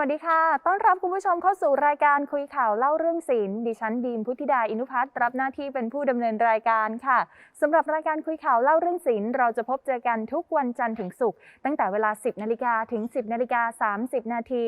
สวัสดีค่ะ ต้อนรับคุณผู้ชมเข้าสู่รายการคุยข่าวเล่าเรื่องศิลป์ดิฉันบีมพุทธิดา อินุพัฒน์รับหน้าที่เป็นผู้ดำเนินรายการค่ะสำหรับรายการคุยข่าวเล่าเรื่องศิลป์เราจะพบเจอกันทุกวันจันทร์ถึงศุกร์ตั้งแต่เวลา 10นาฬิกาถึง 10นาฬิกา30 นาที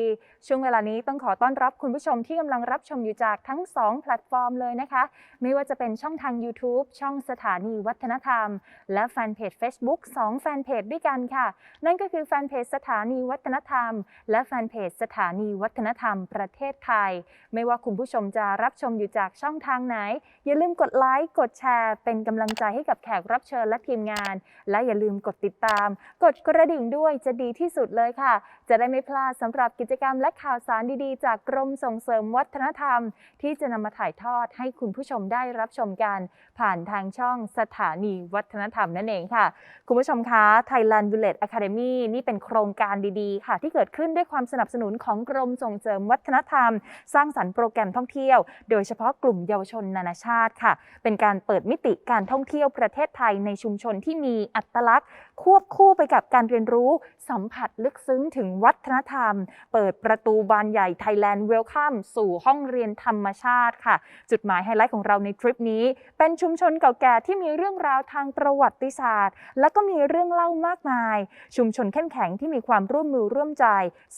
ช่วงเวลานี้ต้องขอต้อนรับคุณผู้ชมที่กำลังรับชมอยู่จากทั้ง 2 แพลตฟอร์มเลยนะคะ ไม่ว่าจะเป็นช่องทาง YouTube ช่องสถานีวัฒนธรรม และแฟนเพจ Facebook 2แฟนเพจด้วยกันค่ะ นั่นก็คือแฟนเพจสถานีวัฒนธรรม และแฟนเพจสถาานีวัฒนธรรมประเทศไทย ไม่ว่าคุณผู้ชมจะรับชมอยู่จากช่องทางไหน อย่าลืมกดไลค์ กดแชร์ เป็นกำลังใจให้กับแขกรับเชิญและทีมงาน และอย่าลืมกดติดตาม กดกระดิ่งด้วยจะดีที่สุดเลยค่ะ จะได้ไม่พลาดสำหรับกิจกรรมและข่าวสารดีๆ จากกรมส่งเสริมวัฒนธรรม ที่จะนำมาถ่ายทอดให้คุณผู้ชมได้รับชมกัน ผ่านทางช่องสถานีวัฒนธรรมนั่นเองค่ะ คุณผู้ชมคะ Thailand Village Academy นี่เป็นโครงการดีๆ ค่ะ ที่เกิดขึ้นด้วยความสนับสนุนของสองกรมส่งเสริมวัฒนธรรม สร้างสรรค์โปรแกรมท่องเที่ยว โดยเฉพาะกลุ่มเยาวชนนานาชาติค่ะ เป็นการเปิดมิติการท่องเที่ยวประเทศไทยในชุมชนที่มีอัตลักษณ์ควบคู่ไปกับการเรียนรู้ สัมผัสลึกซึ้งถึงวัฒนธรรม เปิดประตูบานใหญ่ Thailand Welcome สู่ห้องเรียนธรรมชาติค่ะ จุดหมายไฮไลท์ของเราในทริปนี้ เป็นชุมชนเก่าแก่ที่มีเรื่องราวทางประวัติศาสตร์ และก็มีเรื่องเล่ามากมาย ชุมชนเข้มแข็งที่มีความร่วมมือร่วมใจ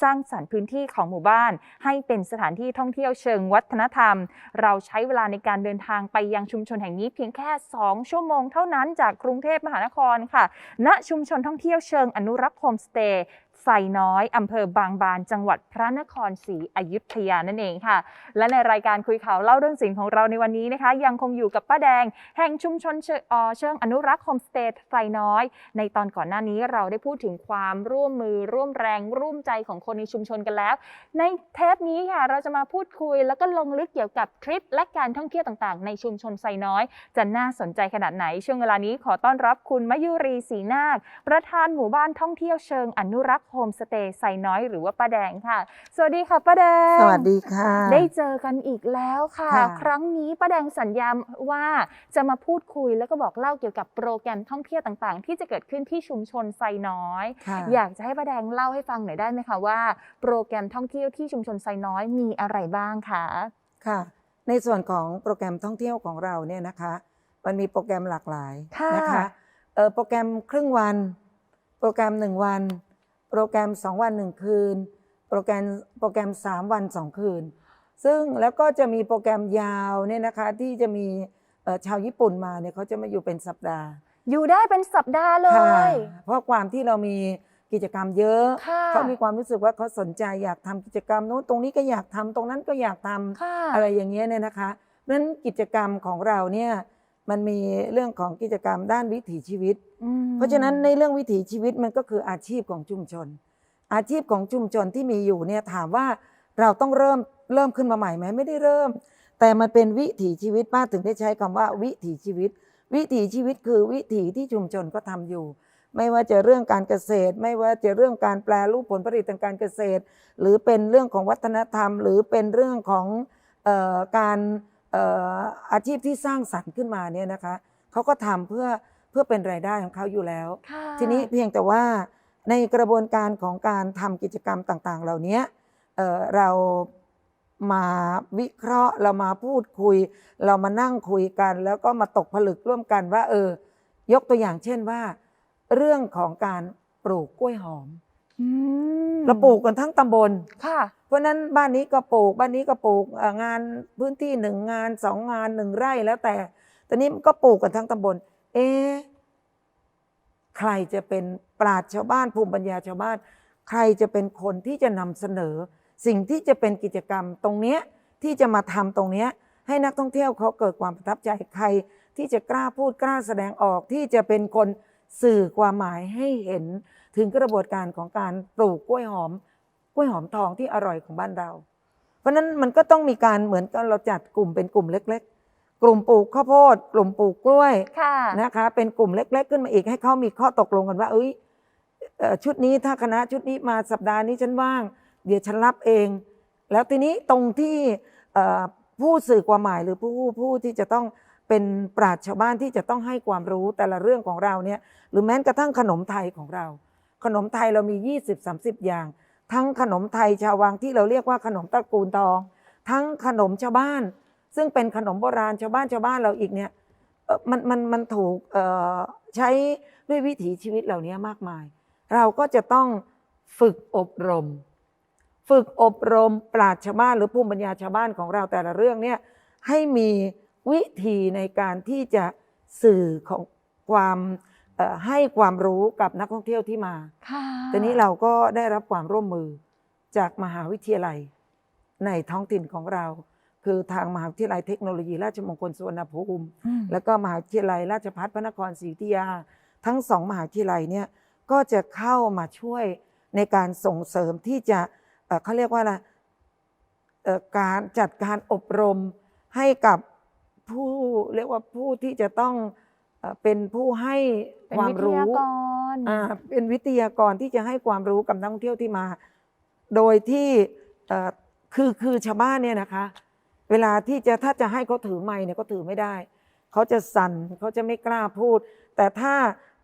สร้างสรรค์พื้นที่ของหมู่บ้าน ให้เป็นสถานที่ท่องเที่ยวเชิงวัฒนธรรม เราใช้เวลาในการเดินทางไปยังชุมชนแห่งนี้เพียงแค่ 2 ชั่วโมงเท่านั้นจากกรุงเทพมหานครค่ะณชุมชนท่องเที่ยวเชิงอนุรักษ์โฮมสเตย์ ไซน้อยอำเภอบางบาน จังหวัดพระนครศรีอยุธยานั่นเองค่ะ และในรายการคุยข่าวเล่าเรื่องสิ่งของเราในวันนี้นะคะ ยังคงอยู่กับป้าแดง แห่งชุมชนเชิงเอ่อเชิงอนุรักษ์โฮมสเตย์ไซน้อย ในตอนก่อนหน้านี้เราได้พูดถึงความร่วมมือร่วมแรงร่วมใจของคนในชุมชนกันแล้ว ในเทปนี้ค่ะเราจะมาพูดคุย แล้วก็ลงลึกเกี่ยวกับทริปและการท่องเที่ยวต่างๆ ในชุมชนไซน้อย จะน่าสนใจขนาดไหน ช่วงเวลานี้ขอต้อนรับคุณมยุรีศรีนาคประธานหมู่บ้านท่องเที่ยวเชิงอนุรักษ์โฮมสเตย์ไซน้อยหรือว่าป้าแดงค่ะ สวัสดีค่ะป้าแดง สวัสดีค่ะ ได้เจอกันอีกแล้วค่ะ ค่ะ ครั้งนี้ป้าแดงสัญญาว่าจะมาพูดคุยแล้วก็บอกเล่าเกี่ยวกับโปรแกรมท่องเที่ยวต่างๆ ที่จะเกิดขึ้นที่ชุมชนไซน้อย ค่ะ อยากจะให้ป้าแดงเล่าให้ฟังหน่อยได้ไหมคะว่า โปรแกรมท่องเที่ยวที่ชุมชนไซน้อยมีอะไรบ้างคะค่ะ ในส่วนของโปรแกรมท่องเที่ยวของเราเนี่ยนะคะ มันมีโปรแกรมหลากหลายนะคะเออโปรแกรมครึ่งวัน โปรแกรมหนึ่งวัน โปรแกรมสองวันหนึ่งคืน โปรแกรมโปรแกรมสามวันสองคืน ซึ่งแล้วก็จะมีโปรแกรมยาวเนี่ยนะคะที่จะมีเอ่อชาวญี่ปุ่นมาเนี่ยเขาจะมาอยู่เป็นสัปดาห์ อยู่ได้เป็นสัปดาห์เลค่ะยเพราะความที่เรามีกิจกรรมเยอะค่ะเขามีความรู้สึกว่าเขาสนใจอยากทำกิจกรรมนู้นตรงนี้ก็อยากทำตรงนั้นก็อยากทำค่ะอะไรอย่างเงี้ยเนี่ยนะคะเพราะฉะนั้นกิจกรรมของเราเนี่ย มันมีเรื่องของกิจกรรมด้านวิถีชีวิตอืมเพราะฉะนั้นในเรื่องวิถีชีวิตมันก็คืออาชีพของชุมชน อาชีพของชุมชนที่มีอยู่เนี่ยถามว่าเราต้องเริ่มเริ่มขึ้นมาใหม่ไหมไม่ได้เริ่ม แต่มันเป็นวิถีชีวิตป้าถึงได้ใช้คำว่าวิถีชีวิต วิถีชีวิตคือวิถีที่ชุมชนก็ทำอยู่ ไม่ว่าจะเรื่องการเกษตร ไม่ว่าจะเรื่องการแปลรูปผลผลิตทางการเกษตร หรือเป็นเรื่องของวัฒนธรรม หรือเป็นเรื่องของเออการเอ่ออาชีพที่สร้างสรรค์ขึ้นมาเนี่ยนะคะเขาก็ทำเพื่อเพื่อเป็นรายได้ของเขาอยู่แล้วค่ะทีนี้เพียงแต่ว่าในกระบวนการของการทำกิจกรรมต่างๆ เหล่านี้เอ่อเรามาวิเคราะห์เรามาพูดคุย เรามานั่งคุยกัน แล้วก็มาตกผลึกร่วมกันว่า เออ ยกตัวอย่างเช่นว่า เรื่องของการปลูกกล้วยหอม อืมเราปลูกกันทั้งตำบล ค่ะ เพราะฉะนั้นบ้านนี้ก็ปลูกบ้านนี้ก็ปลูกเอ่องานพื้นที่หนึ่งงานสองงานหนึ่งไร่แล้วแต่ ตอนนี้ก็ปลูกกันทั้งตำบล เอ๊ะใครจะเป็นปราชญ์ชาวบ้านภูมิปัญญาชาวบ้าน ใครจะเป็นคนที่จะนำเสนอ สิ่งที่จะเป็นกิจกรรมตรงเนี้ยที่จะมาทำตรงเนี้ยให้นักท่องเที่ยวเขาเกิดความประทับใจใคร ที่จะกล้าพูดกล้าแสดงออกที่จะเป็นคนสื่อความหมายให้เห็น ถึงกระบวนการของการปลูกกล้วยหอม กล้วยหอมทองที่อร่อยของบ้านเรา เพราะฉะนั้นมันก็ต้องมีการเหมือนกับเราจัดกลุ่มเป็นกลุ่มเล็ก ๆ กลุ่มปลูกข้าวโพด กลุ่มปลูกกล้วยค่ะนะคะ เป็นกลุ่มเล็ก ๆ ขึ้นมาอีกให้เขามีข้อตกลงกันว่า เอ้ยเอ่อชุดนี้ถ้าคณะชุดนี้มาสัปดาห์นี้ฉันว่าง เดี๋ยวฉันรับเอง แล้วทีนี้ตรงที่เอ่อผู้สื่อความหมายหรือผู้ผู้ที่จะต้องเป็นปราชญ์ชาวบ้านที่จะต้องให้ความรู้แต่ละเรื่องของเราเนี่ยหรือแม้กระทั่งขนมไทยของเรา ขนมไทยเรามี 20-30 อย่าง ทั้งขนมไทยชาววังที่เราเรียกว่าขนมตระกูลทอง ทั้งขนมชาวบ้าน ซึ่งเป็นขนมโบราณชาวบ้านชาวบ้านเราอีกเนี่ยมันมันมันถูกใช้ด้วยวิถีชีวิตเหล่านี้มากมาย เราก็จะต้องฝึกอบรม ฝึกอบรมปราชญ์ชาวบ้านหรือภูมิปัญญาชาวบ้านของเราแต่ละเรื่องเนี่ยให้มีวิธีในการที่จะสื่อของความ ให้ความรู้กับนักท่องเที่ยวที่มาค่ะทีนี้เราก็ได้รับความร่วมมือจากมหาวิทยาลัยในท้องถิ่นของเรา คือทางมหาวิทยาลัยเทคโนโลยีราชมงคลสุวรรณภูมิอืมแล้วก็มหาวิทยาลัยราชภัฏพระนครศรีอยุธยา ทั้งสองมหาวิทยาลัยเนี่ยก็จะเข้ามาช่วยในการส่งเสริมที่จะเอ่อเขาเรียกว่าอะไรเอ่อการจัดการอบรมให้กับผู้เรียกว่าผู้ที่จะต้องเอ่อเป็นผู้ให้เป็นความวิทรู้ยากรอ่าเป็นวิทยากรที่จะให้ความรู้กับนักท่องเที่ยวที่มา โดยที่เอ่อคือคือชาวบ้านเนี่ยนะคะ เวลาที่จะถ้าจะให้เขาถือไม้เนี่ยก็ถือไม่ได้ เขาจะสั่นเขาจะไม่กล้าพูด แต่ถ้า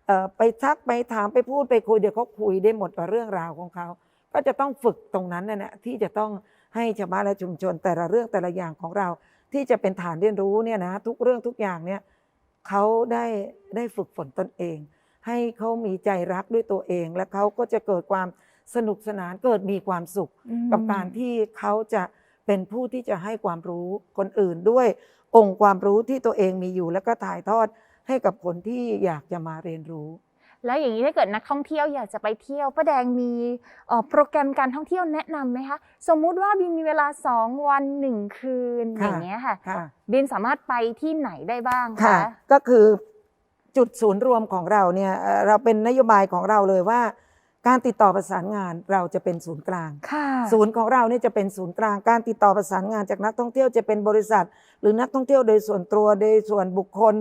เอ่อไปทักไปถามไปพูดไปคุยเดี๋ยวเขาคุยได้หมดกับเรื่องราวของเขา ก็จะต้องฝึกตรงนั้นน่ะนะที่จะต้องให้ชาวบ้านและชุมชนแต่ละเรื่องแต่ละอย่างของเรา ที่จะเป็นฐานเรียนรู้เนี่ยนะทุกเรื่องทุกอย่างเนี่ย เขาได้ได้ฝึกฝนตนเอง ให้เขามีใจรักด้วยตัวเอง และเขาก็จะเกิดความสนุกสนานเกิดมีความสุขอืมกับการที่เขาจะเป็นผู้ที่จะให้ความรู้คนอื่นด้วยองค์ความรู้ที่ตัวเองมีอยู่ แล้วก็ถ่ายทอดให้กับคนที่อยากจะมาเรียนรู้ แล้วอย่างนี้ถ้าเกิดนักท่องเที่ยวอยากจะไปเที่ยวป้าแดงมีเอ่อโปรแกรมการท่องเที่ยวแนะนำไหมคะ สมมุติว่าบินมีเวลา 2 วัน 1 คืนค่ะอย่างเงี้ยค่ะค่ะ บินสามารถไปที่ไหนได้บ้างค่ะคะก็คือจุดศูนย์รวมของเราเนี่ยเอ่อเราเป็นนโยบายของเราเลยว่าการติดต่อประสานงานเราจะเป็นศูนย์กลางค่ะศูนย์ของเราเนี่ยจะเป็นศูนย์กลาง การติดต่อประสานงานจากนักท่องเที่ยวจะเป็นบริษัท หรือนักท่องเที่ยวโดยส่วนตัวโดยส่วนบุคคล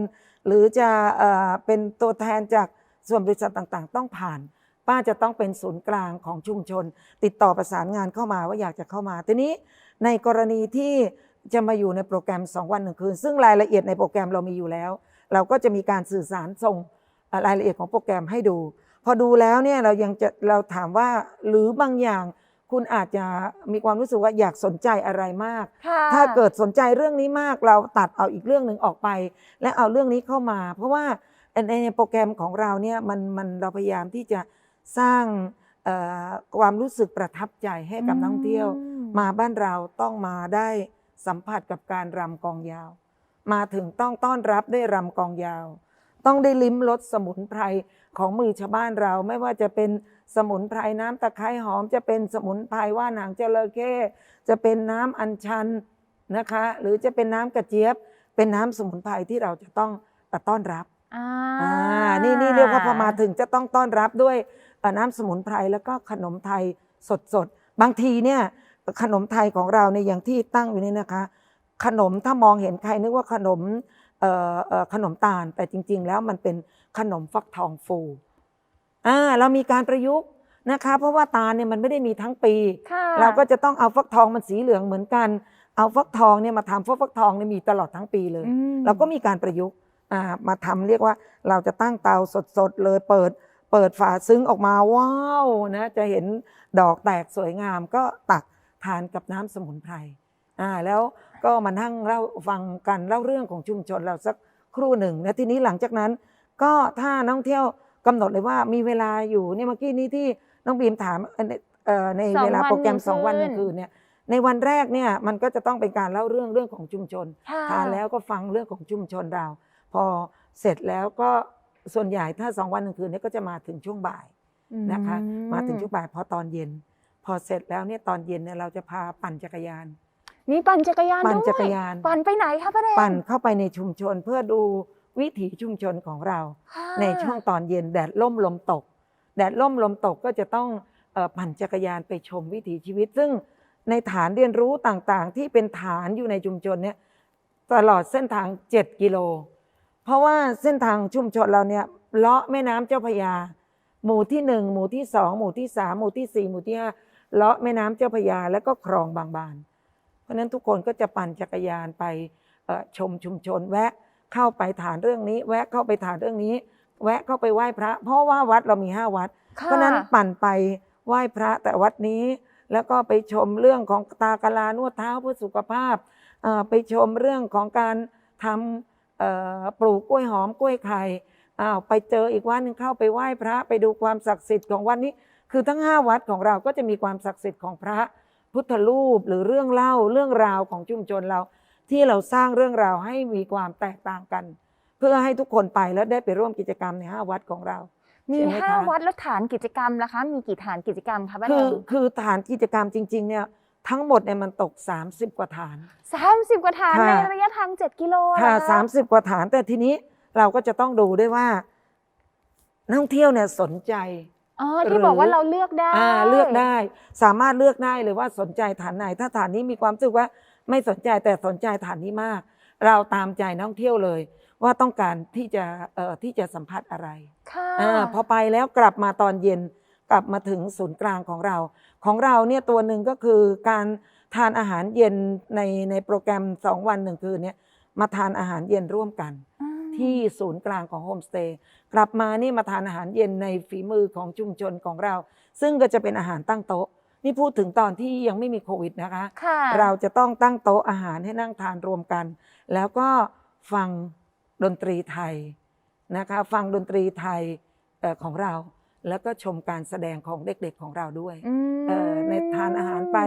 หรือจะเอ่อเป็นตัวแทนจาก ส่วนบริษัทต่างๆ ต้องผ่าน ป้าจะต้องเป็นศูนย์กลางของชุมชน ติดต่อประสานงานเข้ามาว่าอยากจะเข้ามาทีนี้ในกรณีที่จะมาอยู่ในโปรแกรม 2 วันหนึ่งคืน ซึ่งรายละเอียดในโปรแกรมเรามีอยู่แล้ว เราก็จะมีการสื่อสารส่งเอ่อรายละเอียดของโปรแกรมให้ดู พอดูแล้วเนี่ยเรายังจะเราถามว่าหรือบางอย่างคุณอาจจะมีความรู้สึกว่าอยากสนใจอะไรมากค่ะถ้าเกิดสนใจเรื่องนี้มากเราตัดเอาอีกเรื่องหนึ่งออกไป และเอาเรื่องนี้เข้ามา เพราะว่า ในในโปรแกรมของเราเนี่ยมันมันเราพยายามที่จะสร้างเอ่อความรู้สึกประทับใจให้กับนักท่องเที่ยวอืมาบ้านเราต้องมาได้สัมผัสกับการรำกองยาว มาถึงต้องต้อนรับด้วยรำกองยาว ต้องได้ลิ้มรสสมุนไพรของมือชาวบ้านเราไม่ว่าจะเป็นสมุนไพรน้ำตะไคร้หอม จะเป็นสมุนไพรว่าหนังจระเข้จะเป็นน้ำอัญชันนะคะ หรือจะเป็นน้ำกระเจี๊ยบ เป็นน้ำสมุนไพรที่เราจะต้องต้อนรับ อ่าอ่านี่นี่เรียกว่าพอมาถึงจะต้องต้อนรับด้วยเอ่อน้ำสมุนไพรแล้วก็ขนมไทยสดสดๆบางทีเนี่ยขนมไทยของเราเนี่ยอย่างที่ตั้งอยู่นี่นะคะ ขนมถ้ามองเห็นใครนึกว่าขนมเอ่อเอ่อขนมตาลแต่จริง ๆ แล้วมันเป็นขนมฟักทองฟูอ่าเรามีการประยุกต์นะคะ เพราะว่าตาลเนี่ยมันไม่ได้มีทั้งปี ค่ะเราก็จะต้องเอาฟักทองมันสีเหลืองเหมือนกัน เอาฟักทองเนี่ยมาทำเพราะฟักทองเนี่ยมีตลอดทั้งปีเลย อืมเราก็มีการประยุกต์อ่า มาทำเรียกว่าเราจะตั้งเตาสดๆเลยเปิดเปิดฝาซึ้งออกมาว้าวนะจะเห็นดอกแตกสวยงามก็ตักทานกับน้ำสมุนไพรอ่าแล้วก็มานั่งเล่าฟังกันเล่าเรื่องของชุมชนเราสักครู่หนึ่งนะทีนี้หลังจากนั้น ก็ถ้านักท่องเที่ยวกำหนดเลยว่ามีเวลาอยู่เนี่ยเมื่อกี้นี้ที่น้องบีมถามเอ่อในเอ่อในสองเวลาวันโปรแกรมหนึ่งสองวันหคืนนึ่งคืนเนี่ยในวันแรกเนี่ยมันก็จะต้องเป็นการเล่าเรื่องเรื่องของชุมชนค่ะทานแล้วก็ฟังเรื่องของชุมชนเรา พอเสร็จแล้วก็ส่วนใหญ่ถ้าสองวันหนึ่งคืนเนี้ก็จะมาถึงช่วงบ่ายนะคะอืมาถึงช่วงบ่ายพอตอนเย็น พอเสร็จแล้วเนี่ยตอนเย็นเนี่ยเราจะพาปั่นจักรยานมีปั่นจักรยานปั่นด้วยจักรยานปั่นไปไหนคะป้าแดงปั่นเข้าไปในชุมชนเพื่อดูวิถีชุมชนของเราค่ะในช่วงตอนเย็นแดดล่มลมตก แดดล่มลมตกก็จะต้องเอ่อปั่นจักรยานไปชมวิถีชีวิต ซึ่งในฐานเรียนรู้ต่างๆ ที่เป็นฐานอยู่ในชุมชนเนี่ยตลอดเส้นทาง 7 กิโล เพราะว่าเส้นทางชุมชนเราเนี่ยเลาะแม่น้ำเจ้าพระยา หมู่ที่หนึ่งหมู่ที่สองหมู่ที่สามหมู่ที่สี่หมู่ที่ห้าเลาะแม่น้ำเจ้าพระยาแล้วก็คลองบางบาน เพราะฉะนั้นทุกคนก็จะปั่นจักรยานไปเอ่อชมชุมชน แวะเข้าไปฐานเรื่องนี้ แวะเข้าไปฐานเรื่องนี้ แวะเข้าไปไหว้พระ เพราะว่าวัดเรามีห้าวัดค่เพราะฉะนั้นปั่นไปไหว้พระแต่วัดนี้ แล้วก็ไปชมเรื่องของตากะลานวดเท้าเพื่อสุขภาพเอ่อไปชมเรื่องของการทำเอ่อ ปลูกกล้วยหอมกล้วยไข่อ้าวไปเจออีกวัดหนึ่งเข้าไปไหว้พระไปดูความศักดิ์สิทธิ์ของวัดนี้ คือทั้งห้าวัดของเราก็จะมีความศักดิ์สิทธิ์ของพระพุทธรูปหรือเรื่องเล่าเรื่องราวของชุมชนเรา ที่เราสร้างเรื่องราวให้มีความแตกต่างกัน เพื่อให้ทุกคนไปแล้วได้ไปร่วมกิจกรรมในห้าวัดของเรามีใช่ไหมห้าคะวัดแล้วฐานกิจกรรมล่ะคะ มีกี่ฐานกิจกรรมคะป้าคืแดองคือฐานกิจกรรมจริง ๆ เนี่ย ทั้งหมดเนี่ยมันตก 30 กว่าฐานสามสิบกว่าฐานค่ะในระยะทางเจ็ดกิโลค่ะเหรอสามสิบกว่าฐาน แต่ทีนี้เราก็จะต้องดูด้วยว่านักท่องเที่ยวเนี่ยสนใจ อ๋อหรืที่อบอกว่าเราเลือกได้ อ่าเลือกได้สามารถเลือกได้เลยว่าสนใจฐานไหน ถ้าฐานนี้มีความรู้สึกว่าไม่สนใจแต่สนใจฐานนี้มาก เราตามใจนักท่องเที่ยวเลย ว่าต้องการที่จะเอ่อที่จะสัมผัสอะไรค่ะอาพอไปแล้วกลับมาตอนเย็น กลับมาถึงศูนย์กลางของเรา ของเราเนี่ยตัวหนึ่งก็คือการทานอาหารเย็นในในโปรแกรม 2 วันหนึ่งคืนเนี่ยมาทานอาหารเย็นร่วมกันอืมที่ศูนย์กลางของโฮมสเตย์กลับมานี่มาทานอาหารเย็นในฝีมือของชุมชนของเรา ซึ่งก็จะเป็นอาหารตั้งโต๊ะ นี่พูดถึงตอนที่ยังไม่มีโควิดนะคะค่ะเราจะต้องตั้งโต๊ะอาหารให้นั่งทานรวมกัน แล้วก็ฟังดนตรีไทยนะคะฟังดนตรีไทยเอ่อของเรา แล้วก็ชมการแสดงของเด็กๆของเราด้วยอืมเอ่อในทานอาหารไป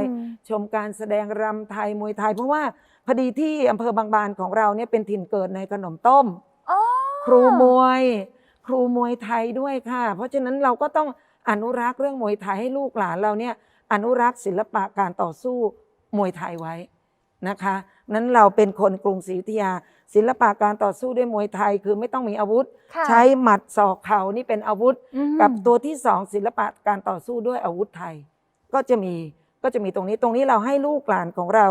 ชมการแสดงรำไทยมวยไทย เพราะว่าพอดีที่อำเภอบางบานของเราเนี่ยเป็นถิ่นเกิดในขนมต้มอ๋อครูมวย ครูมวยไทยด้วยค่ะ เพราะฉะนั้นเราก็ต้องอนุรักษ์เรื่องมวยไทยให้ลูกหลานเราเนี่ยอนุรักษ์ศิลปะการต่อสู้มวยไทยไว้นะคะ นั้นเราเป็นคนกรุงศรีอยุธยา ศิลปะการต่อสู้ด้วยมวยไทยคือไม่ต้องมีอาวุธ ค่ะใช้หมัดศอกเข่านี่เป็นอาวุธ อืมกับตัวที่สองศิลปะการต่อสู้ด้วยอาวุธไทย ก็จะมีก็จะมีตรงนี้ตรงนี้เราให้ลูกหลานของเรา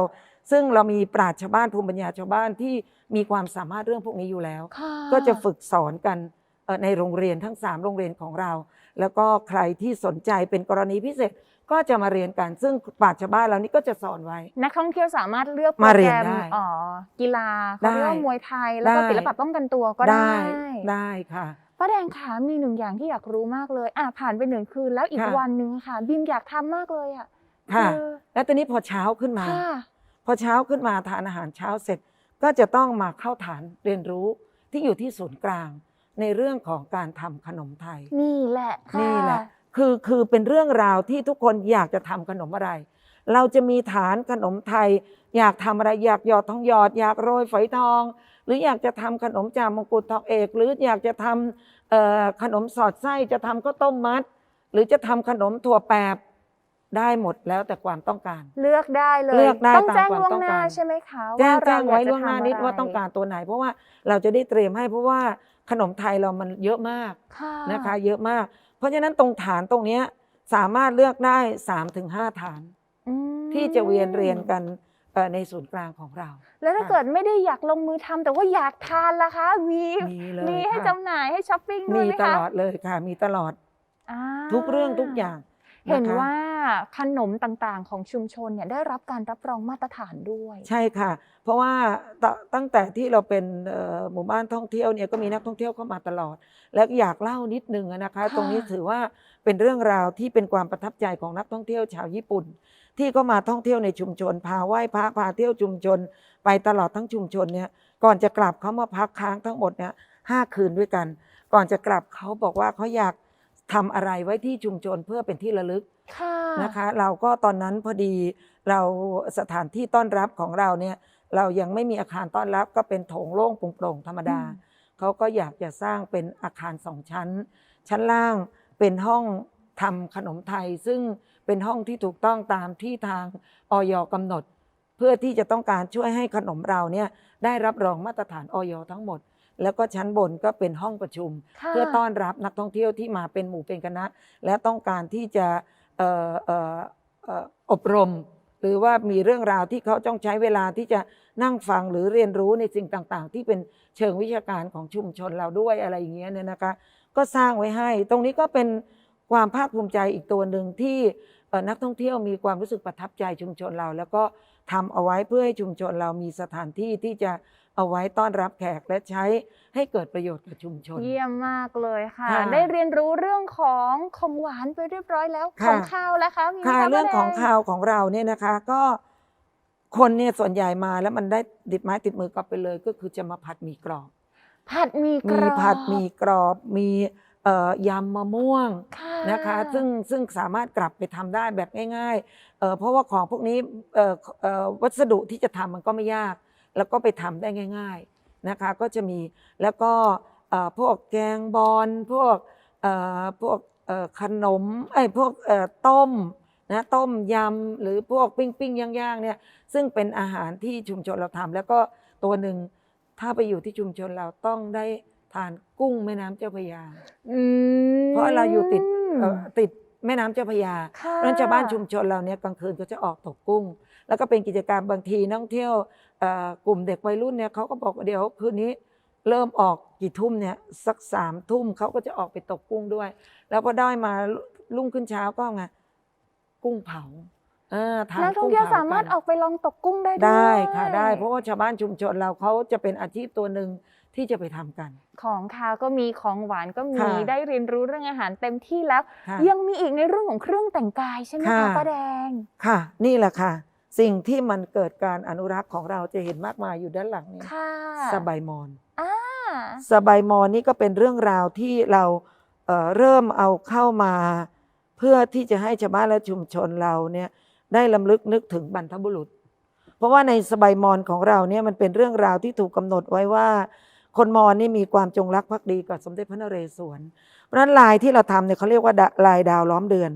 ซึ่งเรามีปราชญ์ชาวบ้านภูมิปัญญาชาวบ้านที่มีความสามารถเรื่องพวกนี้อยู่แล้ว ค่ะก็จะฝึกสอนกันเอ่อในโรงเรียนทั้ง 3 โรงเรียนของเรา แล้วก็ใครที่สนใจเป็นกรณีพิเศษ ก็จะมาเรียนกัน ซึ่งปราชญ์ชาวบ้านเรานี่ก็จะสอนไว้ นักท่องเที่ยวสามารถเลือกโปรมาเรีแกยนรมได้อ๋อกีฬาได้เขาเรียกว่ามวยไทย แล้วก็ได้ ศิลปะป้องกันตัวก็ได้ได้ค่ะ ป้าแดงขามีหนึ่งอย่างที่อยากรู้มากเลย อะผ่านไปหนึ่งคืนแล้วอีกค่ะ วันหนึ่งค่ะ บิมอยากทำมากเลยอะค่ะ อแล้วตอนนี้พอเช้าขึ้นมา ค่ะ พอเช้าขึ้นมาทานอาหารเช้าเสร็จ ก็จะต้องมาเข้าฐานเรียนรู้ที่อยู่ที่ศูนย์กลาง ในเรื่องของการทำขนมไทย นี่แหละค่นี่แหละ คือคือเป็นเรื่องราวที่ทุกคนอยากจะทำขนมอะไร เราจะมีฐานขนมไทย อยากทำอะไรอยากหยอดทองหยอด อยากโรยฝอยทอง หรืออยากจะทำขนมจามงกุฎทองเอก หรืออยากจะทำเอ่อขนมสอดไส้จะทำข้าวต้มมัด หรือจะทำขนมถั่วแปบได้หมดแล้วแต่ความต้องการ เลือกได้เลยเลือกได้ต้องแจ้งตามความล่วงต้องหน้าการใช่ไหมคะแจ้งว่าแจ้งไว้เรอยกจะล่วงหน้านิดทำะไรว่าต้องการตัวไหน เพราะว่าเราจะได้เตรียมให้เพราะว่าขนมไทยเรามันเยอะมากค่ะนะคะ เยอะมาก เพราะฉะนั้นตรงฐานตรงเนี้ยสามารถเลือกได้3าถึงหฐาน อืมที่จะเวียนเรียนกันเอ่อในศูนย์กลางของเรา แล้วถ้าค่ะ เกิดไม่ได้อยากลงมือทำแต่ว่าอยากทานล่ะคะมีมีเลยมีให้ค่ะจำหน่ายให้ช้อปปิ้งด้วมียไหมตคะลอดเลยค่ะ มีตลอดอ่าทุกเรื่องทุกอย่าง เห็นนะคะว่าขนมต่างๆของชุมชนเนี่ยได้รับการรับรองมาตรฐานด้วย ใช่ค่ะ เพราะว่าตตั้งแต่ที่เราเป็นเอ่อหมู่บ้านท่องเที่ยวเนี่ยก็มีนักท่องเที่ยวเข้ามาตลอด และอยากเล่านิดนึงอะนะคะค่ะตรงนี้ถือว่าเป็นเรื่องราวที่เป็นความประทับใจของนักท่องเที่ยวชาวญี่ปุ่น ที่ก็มาท่องเที่ยวในชุมชน พาไหว้พระพาเที่ยวชุมชน ไปตลอดทั้งชุมชนเนี่ยก่อนจะกลับเขามาพักค้างทั้งหมดเนี่ยห้าคืนด้วยกัน ก่อนจะกลับเขาบอกว่าเขาอยาก ทำอะไรไว้ที่ชุมชนเพื่อเป็นที่ระลึกค่ะนะคะ เราก็ตอนนั้นพอดีเราสถานที่ต้อนรับของเราเนี่ยเรายังไม่มีอาคารต้อนรับก็เป็นโถงโล่งโปร่งๆธรรมดาอืมเขาก็อยากจะสร้างเป็นอาคารสองชั้น ชั้นล่างเป็นห้องทำขนมไทย ซึ่งเป็นห้องที่ถูกต้องตามที่ทางออยกำหนด เพื่อที่จะต้องการช่วยให้ขนมเราเนี่ยได้รับรองมาตรฐานออยทั้งหมด แล้วก็ชั้นบนก็เป็นห้องประชุมค่ะเพื่อต้อนรับนักท่องเที่ยวที่มาเป็นหมู่เป็นคณะ และต้องการที่จะเอ่อเอ่อเอ่ออบรม หรือว่ามีเรื่องราวที่เขาต้องใช้เวลาที่จะนั่งฟังหรือเรียนรู้ในสิ่งต่างๆ ที่เป็นเชิงวิชาการของชุมชนเราด้วยอะไรอย่างเงี้ยเนี่ยนะคะ ก็สร้างไว้ให้ ตรงนี้ก็เป็นความภาคภูมิใจอีกตัวหนึ่งที่เอ่อนักท่องเที่ยวมีความรู้สึกประทับใจชุมชนเรา แล้วก็ทำเอาไว้เพื่อให้ชุมชนเรามีสถานที่ที่จะ เอาไว้ต้อนรับแขกและใช้ให้เกิดประโยชน์กับชุมชน เยี่ยมมากเลยค่ะ ค่ะได้เรียนรู้เรื่องของของหวานไปเรียบร้อยแล้วค่ะของข้าวแล้วคะมีไหมค่ะคะเรื่องป้าแดของข่าวของเราเนี่ยนะคะก็คนเนี่ยส่วนใหญ่มาแล้วมันได้ติดไม้ติดมือกลับไปเลย ก็คือจะมาผัดหมี่กรอบ ผัดหมีกรมีอบผัดหมี่กรอบมีเอ่อยำมะม่วงค่ะนะคะซึ่งซึ่งสามารถกลับไปทำได้แบบง่ายๆเอ่อเพราะว่าของพวกนี้เอ่อเอ่อวัสดุที่จะทำมันก็ไม่ยาก แล้วก็ไปทำได้ง่าย ๆนะคะ ก็จะมีแล้วก็เอ่อพวกแกงบอลพวกเอ่อพวกเอ่อขนมไอ้ยพวกเอ่อต้มนะต้มยำหรือพวกปิ้งปิ้งย่างๆเนี่ยซึ่งเป็นอาหารที่ชุมชนเราทำแล้วก็ตัวหนึ่งถ้าไปอยู่ที่ชุมชนเราต้องได้ทานกุ้งแม่น้ำเจ้าพระยาอืมเพราะเราอยู่ติดเอ่อติดแม่น้ำเจ้าพระยาค่ะเพราะฉะนั้นชาวบ้านชุมชนเราเนี่ยกลางคืนก็จะออกตกกุ้ง แล้วก็เป็นกิจกรรมบางทีนักท่องเที่ยวเอ่อกลุ่มเด็กวัยรุ่นเนี่ยเขาก็บอกว่าเดี๋ยวคืนนี้เริ่มออกกี่ทุ่มเนี่ยสักสามทุ่มเขาก็จะออกไปตกกุ้งด้วย แล้วพอได้มารุ่งขึ้นเช้าก็ไงกุ้งเผาเออทานนักท่องกุ้งเที่ยวเผสามารถกันออกไปลองตกกุ้งได้ด้วยได้ค่ะได้ เพราะว่าชาวบ้านชุมชนเราเขาจะเป็นอาชีพตัวหนึ่งที่จะไปทำกัน ของคาวก็มีของหวานก็มีค่ะได้เรียนรู้เรื่องอาหารเต็มที่แล้วค่ะยังมีอีกในเรื่องของเครื่องแต่งกายใช่ไหมคะค่ะป้าแดงค่ะ นี่แหละค่ะ สิ่งที่มันเกิดการอนุรักษ์ของเราจะเห็นมากมายอยู่ด้านหลังนี้ค่ะสบายมอนอ่าสบายมอนนี่ก็เป็นเรื่องราวที่เราเอ่อเริ่มเอาเข้ามา เพื่อที่จะให้ชาวบ้านและชุมชนเราเนี่ยได้ลำลึกนึกถึงบรรพบุรุษ เพราะว่าในสบายมอนของเราเนี่ยมันเป็นเรื่องราวที่ถูกกำหนดไว้ว่า คนมอญนี่มีความจงรักภักดีกับสมเด็จพระนเรศวรเพราะฉะนั้นลายที่เราทำเนี่ยเขาเรียกว่าดะลายดาวล้อมเดือน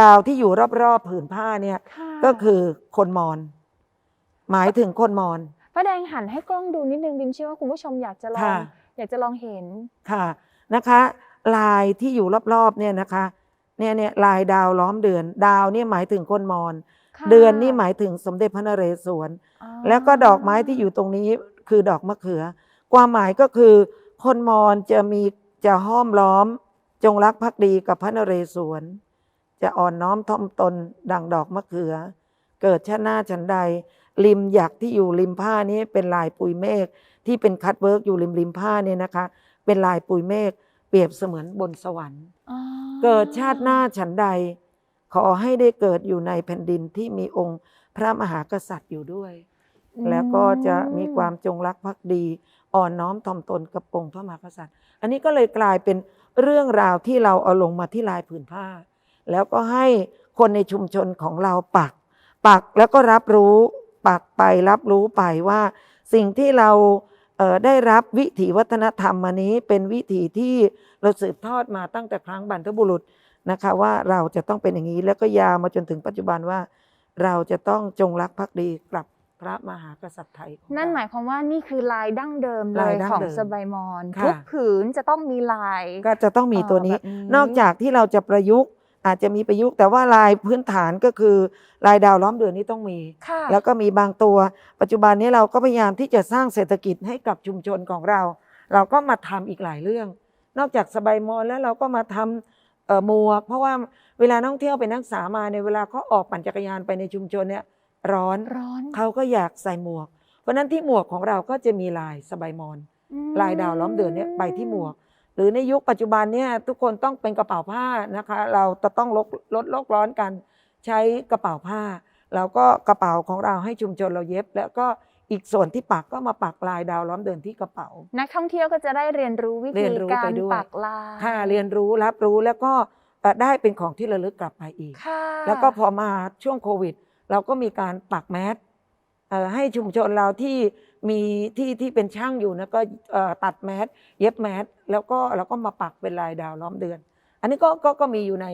ดาวที่อยู่รอบๆผืนผ้าเนี่ย ค่ะก็คือคนมอญหมายถึงคนมอญ ป้าแดงหันให้กล้องดูนิดนึงบิมเชื่อว่าคุณผู้ชมอยากจะลอง ค่ะ อยากจะลองเห็น ค่ะนะคะ ลายที่อยู่รอบๆเนี่ยนะคะเนี่ยเนี่ยลายดาวล้อมเดือน ดาวเนี่ยหมายถึงคนมอญค่ะเดือนนี่หมายถึงสมเด็จพระนเรศวร อ๋อแล้วก็ดอกไม้ที่อยู่ตรงนี้คือดอกมะเขือ ความหมายก็คือคนมอญจะมีจะห้อมล้อมจงรักภักดีกับพระนเรศวร จะอ่อนน้อมถ่อมตนดังดอกมะเขือ เกิดชาติหน้าฉันใด ริมหยักที่อยู่ริมผ้านี้เป็นลายปุยเมฆที่เป็นคัดเวิร์กอยู่ริมริมผ้าเนี่ยนะคะ เป็นลายปุยเมฆเปรียบเสมือนบนสวรรค์อ๋อเกิดชาติหน้าฉันใด ขอให้ได้เกิดอยู่ในแผ่นดินที่มีองค์พระมหากษัตริย์อยู่ด้วย แล้วก็จะมีความจงรักภักดี อ่อนน้อมถ่อมตนกับองค์พระมหากษัตริย์ อันนี้ก็เลยกลายเป็นเรื่องราวที่เราเอาลงมาที่ลายผืนผ้า แล้วก็ให้คนในชุมชนของเราปัก ปักแล้วก็รับรู้ปักไปรับรู้ไปว่า สิ่งที่เราเอ่อได้รับวิถีวัฒนธรรมมานี้เป็นวิถีที่เราสืบทอดมาตั้งแต่ครั้งบรรพบุรุษนะคะว่าเราจะต้องเป็นอย่างนี้แล้วก็ยาวมาจนถึงปัจจุบันว่า เราจะต้องจงรักภักดีกับพระมหากษัตริย์ไทยของเรนั่นหมายความว่านี่คือลายดั้งเดิมเลลายยดั้งของเดิมสบายมอนค่ะทุกผืนจะต้องมีลาย ก็จะต้องมีตัวนี้เอ่อแบบนี้นอกจากที่เราจะประยุกต์ อาจจะมีประยุกต์แต่ว่าลายพื้นฐานก็คือลายดาวล้อมเดือนนี้ต้องมีค่ะแล้วก็มีบางตัว ปัจจุบันนี้เราก็พยายามที่จะสร้างเศรษฐกิจให้กับชุมชนของเรา เราก็มาทำอีกหลายเรื่อง นอกจากสบายมอนแล้วเราก็มาทำเอ่อหมวก เพราะว่าเวลานักท่องเที่ยวไปนักศึกษามาในยเวลาเขาออกปั่นจักรยานไปในชุมชนเนี่ยร้อนร้อนเขาก็อยากใส่หมวก เพราะฉะนั้นที่หมวกของเราก็จะมีลายสบายมอนอืมลายดาวล้อมเดือนเนี่ยไปที่หมวก หรือในยุคปัจจุบันเนี่ยทุกคนต้องเป็นกระเป๋าผ้านะคะ เราจะต้องลดลดโลกร้อนกันใช้กระเป๋าผ้าเราก็กระเป๋าของเราให้ชุมชนเราเย็บ แล้วก็อีกส่วนที่ปักก็มาปักลายดาวล้อมเดือนที่กระเป๋า นักท่องเที่ยวก็จะได้เรียนรู้วิเรีธียนรู้กาไปรด้วยปักลายค่ะเรียนรู้รับรู้แล้วก็เอ่อได้เป็นของที่ระลึกกลับไปอีกค่ะแล้วก็พอมาช่วงโควิด เราก็มีการปักแมสเอ่อ ให้ชุมชนเราที่มีที่ที่เป็นช่างอยู่นะก็เอ่อตัดแมสเย็บแมสแล้วก็เราก็มาปักเป็นลายดาวล้อมเดือน อันนี้ก็ก็ก็มีอยู่ใน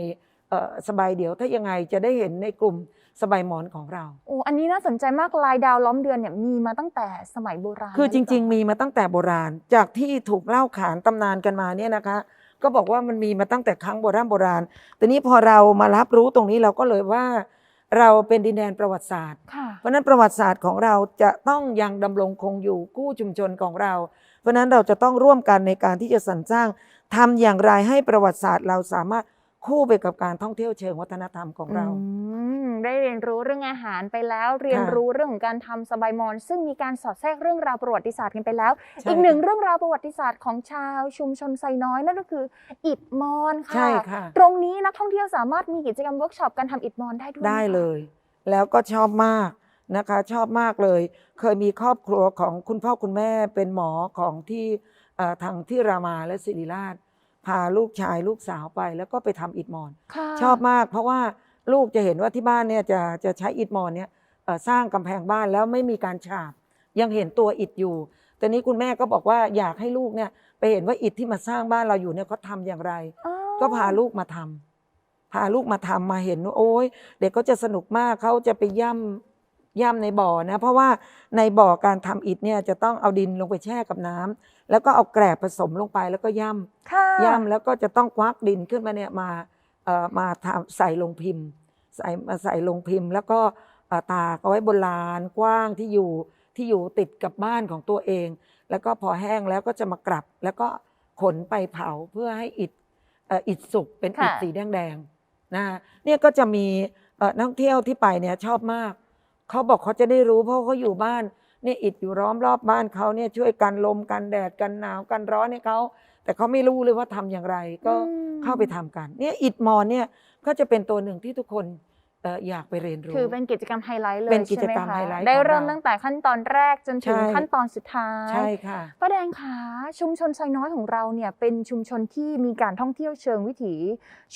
เอ่อสบายเดี๋ยวถ้ายังไงจะได้เห็นในกลุ่มสบายหมอนของเราโอ้อันนี้น่าสนใจมากลายดาวล้อมเดือนเนี่ยมีมาตั้งแต่สมัยโบราณ คือจริงแล้วหอเปๆมีมาตั้งแต่โบราณ จากที่ถูกเล่าขานตำนานกันมาเนี่ยนะคะ ก็บอกว่ามันมีมาตั้งแต่ครั้งโบราณโบราณแต่นี้พอเรามารับรู้ตรงนี้เราก็เลยว่า เราเป็นดินแดนประวัติศาสตร์ค่ะเพราะฉะนั้นประวัติศาสตร์ของเราจะต้องยังดำรงคงอยู่กู้ชุมชนของเรา เพราะฉะนั้นเราจะต้องร่วมกันในการที่จะสรรสร้างทำอย่างไรให้ประวัติศาสตร์เราสามารถ คู่ไปกับการท่องเที่ยวเชิงวัฒนธรรมของเราอืมได้เรียนรู้เรื่องอาหารไปแล้ว เรียนค่ะรู้เรื่องของการทำสบายมอน ซึ่งมีการสอดแทรกเรื่องราวประวัติศาสตร์กันไปแล้วใช่อีกหนึ่งเรื่องราวประวัติศาสตร์ของชาวชุมชนไซน้อยนั่นก็คือ อิฐมอนค่ะใช่ค่ะตรงนี้นักท่องเที่ยวสามารถมีกิจกรรมเวิร์กช็อปการทำอิฐมอนได้ด้วยได้หมคะเลย แล้วก็ชอบมากนะคะชอบมากเลย เคยมีครอบครัวของคุณพ่อคุณแม่เป็นหมอของที่เอ่อทางที่รามาและศิริราช พาลูกชายลูกสาวไป แล้วก็ไปทำอิฐมอนค่ะชอบมาก เพราะว่าลูกจะเห็นว่าที่บ้านเนี่ยจะจะใช้อิฐมอนเนี่ยเอ่อสร้างกำแพงบ้านแล้วไม่มีการฉาบ ยังเห็นตัวอิฐอยู่แต่นี้คุณแม่ก็บอกว่าอยากให้ลูกเนี่ยไปเห็นว่าอิฐที่มาสร้างบ้านเราอยู่เนี่ยเขาทำอย่างไรอ๋อก็พาลูกมาทำพาลูกมาทำมาเห็นว่าโอ้ยเด็กก็จะสนุกมากเขาจะไปย่ำ ย่ำในบ่อนะ เพราะว่าในบ่อการทำอิฐเนี่ยจะต้องเอาดินลงไปแช่กับน้ำแล้วก็เอาแกลบผสมลงไปแล้วก็ย่ำค่ะย่ำแล้วก็จะต้องควักดินขึ้นมาเนี่ยมาเอ่อมาทำใส่ลงพิมพ์ ใส่มาใส่ลงพิมพ์ แล้วก็เอ่อตากเอาไว้บนลานกว้างที่อยู่ที่อยู่ติดกับบ้านของตัวเอง แล้วก็พอแห้งแล้วก็จะมากลับ แล้วก็ขนไปเผาเพื่อให้อิฐเอ่ออิฐสุกเป็นอิฐค่ะสีแดงๆนะเนี่ยก็จะมีเอ่อนักท่องเที่ยวที่ไปเนี่ยชอบมาก เขาบอกเขาจะได้รู้เพราะเขาอยู่บ้านเนี่ยอิฐอยู่ล้อมรอบบ้านเขาเนี่ยช่วยกันลมกันแดดกันหนาวกันร้อนให้เขาแต่เขาไม่รู้เลยว่าทำอย่างไร ก็อืมเข้าไปทำกัน เนี่ยอิฐมอนเนี่ยก็จะเป็นตัวหนึ่งที่ทุกคน เอ่ออยากไปเรียนรู้คือเป็นกิจกรรมไฮไลท์เลยเป็นกิจกรรมใช่หไฮไลท์ได้ของเริ่มเราตั้งแต่ขั้นตอนแรกจนถึงใช่ ขั้นตอนสุดท้าย ใช่ค่ะ ป้าแดงคะชุมชนไซน้อยของเราเนี่ยเป็นชุมชนที่มีการท่องเที่ยวเชิงวิถี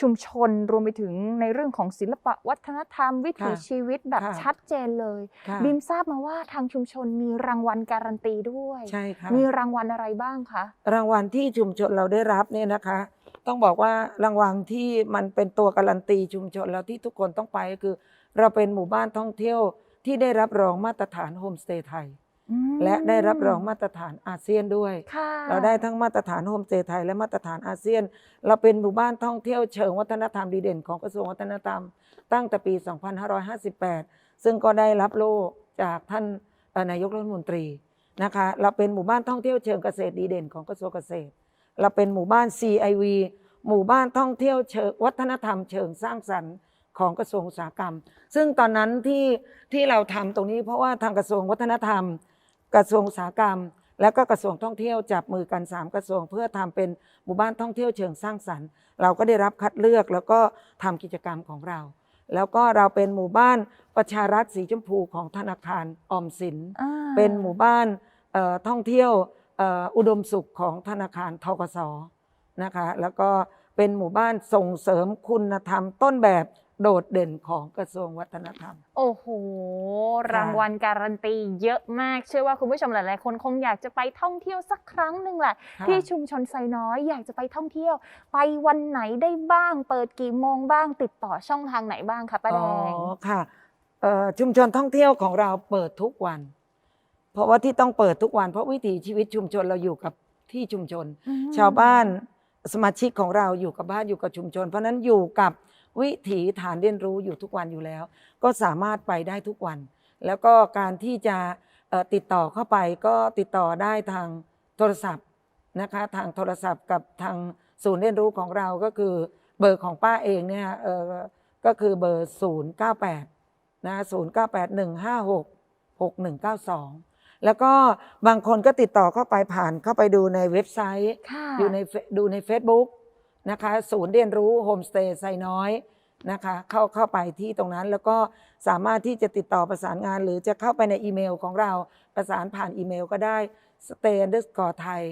ชุมชนรวมไปถึงในเรื่องของศิลปะวัฒนธรรม วิถีค่ะชีวิตแบบค่ะ ชัดเจนเลย ค่ะบิมทราบมาว่าทางชุมชนมีรางวัลการันตีด้วย ใช่ค่ะมีรางวัลอะไรบ้างคะ รางวัลที่ชุมชนเราได้รับเนี่ยนะคะ ต้องบอกว่ารางวัลที่มันเป็นตัวการันตีชุมชนแล้วที่ทุกคนต้องไปก็คือ เราเป็นหมู่บ้านท่องเที่ยวที่ได้รับรองมาตรฐานโฮมสเตย์ไทยอืมและได้รับรองมาตรฐานอาเซียนด้วยค่ะเราได้ทั้งมาตรฐานโฮมสเตย์ไทยและมาตรฐานอาเซียน เราเป็นหมู่บ้านท่องเที่ยวเชิงวัฒนธรรมดีเด่นของกระทรวงวัฒนธรรม ตั้งแต่ปี 2558 ซึ่งก็ได้รับโล่จากท่านเอ่อนายกรัฐมนตรีนะคะ เราเป็นหมู่บ้านท่องเที่ยวเชิงเกษตรดีเด่นของกระทรวงเกษตร เราเป็นหมู่บ้าน CIV หมู่บ้านท่องเที่ยวเชิงวัฒนธรรมเชิงสร้างสรรค์ของกระทรวงอุตสาหกรรม ซึ่งตอนนั้นที่ที่เราทำตรงนี้เพราะว่าทางกระทรวงวัฒนธรรม กระทรวงอุตสาหกรรม และก็กระทรวงท่องเที่ยวจับมือกัน 3 กระทรวงเพื่อทำเป็นหมู่บ้านท่องเที่ยวเชิงสร้างสรรค์ เราก็ได้รับคัดเลือกแล้วก็ทำกิจกรรมของเรา แล้วก็เราเป็นหมู่บ้านประชารัฐสีชมพูของธนาคารออมสินอ่าเป็นหมู่บ้านเอ่อท่องเที่ยวเอ่ออุดมสุขของธนาคารทกสนะคะแล้วก็เป็นหมู่บ้านส่งเสริมคุณธรรมต้นแบบโดดเด่นของกระทรวงวัฒนธรรม โอ้โห รางวัลการันตีเยอะมาก เชื่อว่าคุณผู้ชมหลาย ๆ คนคงอยากจะไปท่องเที่ยวสักครั้งหนึ่งแหละค่ะที่ชุมชนไซน้อยอยากจะไปท่องเที่ยว ไปวันไหนได้บ้าง เปิดกี่โมงบ้าง ติดต่อช่องทางไหนบ้างคะป้าแดง อ๋อ ค่ะเอ่อชุมชนท่องเที่ยวของเราเปิดทุกวัน เพราะว่าที่ต้องเปิดทุกวันเพราะวิถีชีวิตชุมชนเราอยู่กับที่ชุมชนอืมชาวบ้านสมาชิกของเราอยู่กับบ้านอยู่กับชุมชน เพราะฉะนั้นอยู่กับวิถีฐานเรียนรู้อยู่ทุกวันอยู่แล้ว ก็สามารถไปได้ทุกวัน แล้วก็การที่จะเอ่อติดต่อเข้าไปก็ติดต่อได้ทางโทรศัพท์นะคะทางโทรศัพท์กับทางศูนย์เรียนรู้ของเราก็คือเบอร์ของป้าเองเนี่ยเอ่อก็คือเบอร์ 098นะ098156 6192 แล้วก็บางคนก็ติดต่อเข้าไปผ่านเข้าไปดูในเว็บไซต์ค่ะอยู่ในเฟดูใน Facebook นะคะศูนย์เรียนรู้โฮมสเตย์ไซน้อยนะคะเข้าเข้าไปที่ตรงนั้นแล้วก็สามารถที่จะติดต่อประสานงาน หรือจะเข้าไปในอีเมลของเราประสานผ่านอีเมลก็ได้ stay underscore thai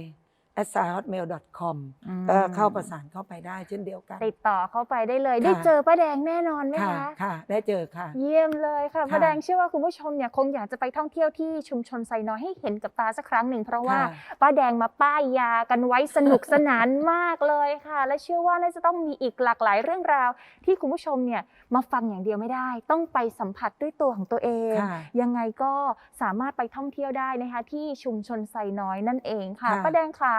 at hotmail com อืมก็เข้าประสานเข้าไปได้เช่นเดียวกัน ติดต่อเข้าไปได้เลยค่ะได้เจอป้าแดงแน่นอนไหมค่ะคะค่ะ ได้เจอค่ะ เยี่ยมเลยค่ะค่ะป้าแดงเชื่อว่าคุณผู้ชมเนี่ยคงอยากจะไปท่องเที่ยวที่ชุมชนไซน้อยให้เห็นกับตาสักครั้งหนึ่งเพราะว่าค่ะป้าแดงมาป้ายยากันไว้สนุกสนานมากเลยค่ะ และเชื่อว่าน่าจะต้องมีอีกหลากหลายเรื่องราว ที่คุณผู้ชมเนี่ยมาฟังอย่างเดียวไม่ได้ ต้องไปสัมผัสด้วยตัวของตัวเองค่ะยังไงก็สามารถไปท่องเที่ยวได้นะคะที่ชุมชนไซน้อยนั่นเองค่ะค่ะป้าแดงขา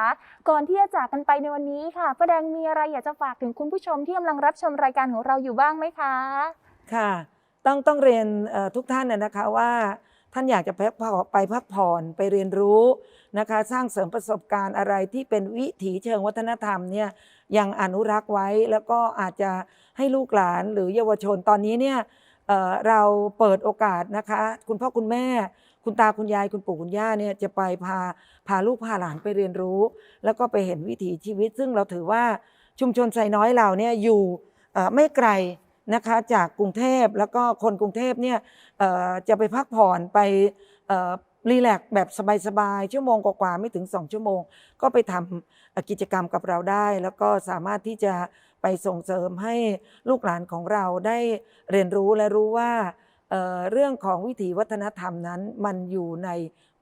ก่อนที่จะจากกันไปในวันนี้ค่ะป้าแดงมีอะไรอยากจะฝากถึงคุณผู้ชมที่กำลังรับชมรายการของเราอยู่บ้างไหมคะ ค่ะ ต้องต้องเรียนทุกท่านนะคะว่าท่านอยากจะไปพักไปพักผ่อนไปเรียนรู้นะคะ สร้างเสริมประสบการณ์อะไรที่เป็นวิถีเชิงวัฒนธรรมเนี่ยยังอนุรักษ์ไว้แล้วก็อาจจะให้ลูกหลานหรือเยาวชนตอนนี้เนี่ยเเราเปิดโอกาสนะคะ คุณพ่อคุณแม่ คุณตาคุณยายคุณปู่คุณย่าเนี่ยจะไปพาพาลูกพาหลานไปเรียนรู้ แล้วก็ไปเห็นวิถีชีวิต ซึ่งเราถือว่าชุมชนไซน้อยเราเนี่ยอยู่ไม่ไกลนะคะจากกรุงเทพแล้วก็คนกรุงเทพเนี่ยจะไปพักผ่อนไปรีแลกแบบสบายๆชั่วโมงกว่าๆไม่ถึง 2 ชั่วโมง ก็ไปทำกิจกรรมกับเราได้ แล้วก็สามารถที่จะไปส่งเสริมให้ลูกหลานของเราได้เรียนรู้และรู้ว่า เเรื่องของวิถีวัฒนธรรมนั้นมันอยู่ใน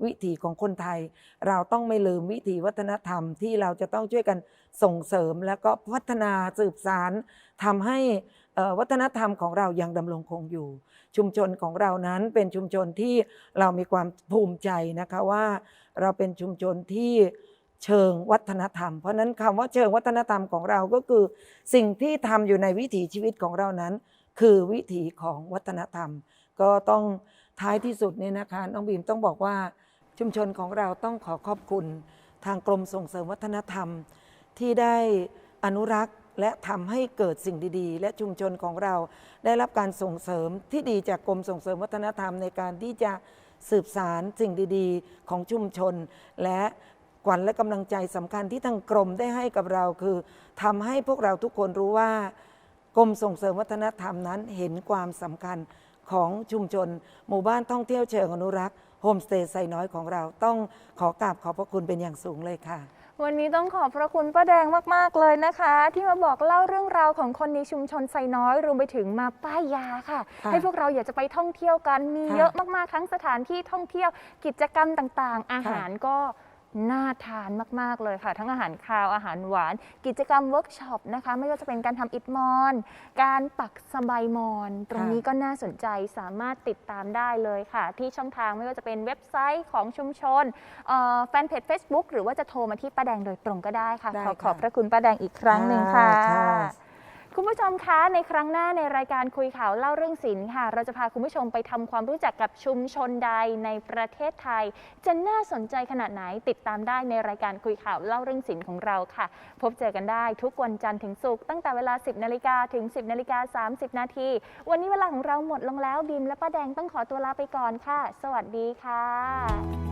วิถีของคนไทย เราต้องไม่ลืมวิถีวัฒนธรรมที่เราจะต้องช่วยกันส่งเสริม แล้วก็พัฒนาสืบสารทำให้วัฒนธรรมของเรายังดำรงคงอยู่ ชุมชนของเรานั้นเป็นชุมชนที่เรามีความภูมิใจนะคะว่า เราเป็นชุมชนที่เชิงวัฒนธรรม เพราะนั้นคำว่าเชิงวัฒนธรรมของเราก็คือ สิ่งที่ทำอยู่ในวิถีชีวิตของเรานั้น คือวิถีของวัฒนธรรม ก็ต้องท้ายที่สุดเนี่ยนะคะน้องบีมต้องบอกว่าชุมชนของเราต้องขอขอบคุณ ทางกรมส่งเสริมวัฒนธรรม ที่ได้อนุรักษ์และทำให้เกิดสิ่งดีๆ และชุมชนของเราได้รับการส่งเสริมที่ดีจากกรมส่งเสริมวัฒนธรรมในการที่จะสืบสารสิ่งดีๆ ของชุมชน และขวัญและกำลังใจสำคัญที่ทางกรมได้ให้กับเราคือทำให้พวกเราทุกคนรู้ว่ากรมส่งเสริมวัฒนธรรมนั้นเห็นความสำคัญ ของชุมชน หมู่บ้านท่องเที่ยวเชิงอนุรักษ์โฮมสเตย์ไซน้อยของเราต้องขอกราบขอบพระคุณเป็นอย่างสูงเลยค่ะ วันนี้ต้องขอบพระคุณป้าแดงมาก ๆ เลยนะคะ ที่มาบอกเล่าเรื่องราวของคนในชุมชนไซน้อยรวมไปถึงมาป้ายยาค่ะ ค่ะให้พวกเราอยากจะไปท่องเที่ยวกันมีค่ะเยอะมากๆทั้งสถานที่ท่องเที่ยวกิจกรรมต่างๆ อาหารก็ น่าทานมาก ๆ เลยค่ะ ทั้งอาหารคาวอาหารหวาน กิจกรรมเวิร์กช็อปนะคะ ไม่ว่าจะเป็นการทำอิฐมอน การปักสบายมอน ตรงนี้ก็น่าสนใจสามารถติดตามได้เลยค่ะ ที่ช่องทางไม่ว่าจะเป็นเว็บไซต์ของชุมชนเอ่อแฟนเพจ Facebook หรือว่าจะโทรมาที่ป้าแดงโดยตรงก็ได้ค่ะได้ขอค่ะขอบพระคุณป้าแดงอีกครั้งหนึ่งค่ะค่ะ คุณผู้ชมคะในครั้งหน้าในรายการคุยข่าวเล่าเรื่องศิลป์ค่ะ เราจะพาคุณผู้ชมไปทำความรู้จักกับชุมชนใดในประเทศไทย จะน่าสนใจขนาดไหนติดตามได้ในรายการคุยข่าวเล่าเรื่องศิลป์ของเราค่ะ พบเจอกันได้ทุกวันจันทร์ถึงศุกร์ตั้งแต่เวลา 10นาฬิกาถึง 10นาฬิกา30นาทีวันนี้เวลาของเราหมดลงแล้วบิมและป้าแดงต้องขอตัวลาไปก่อนค่ะ สวัสดีค่ะ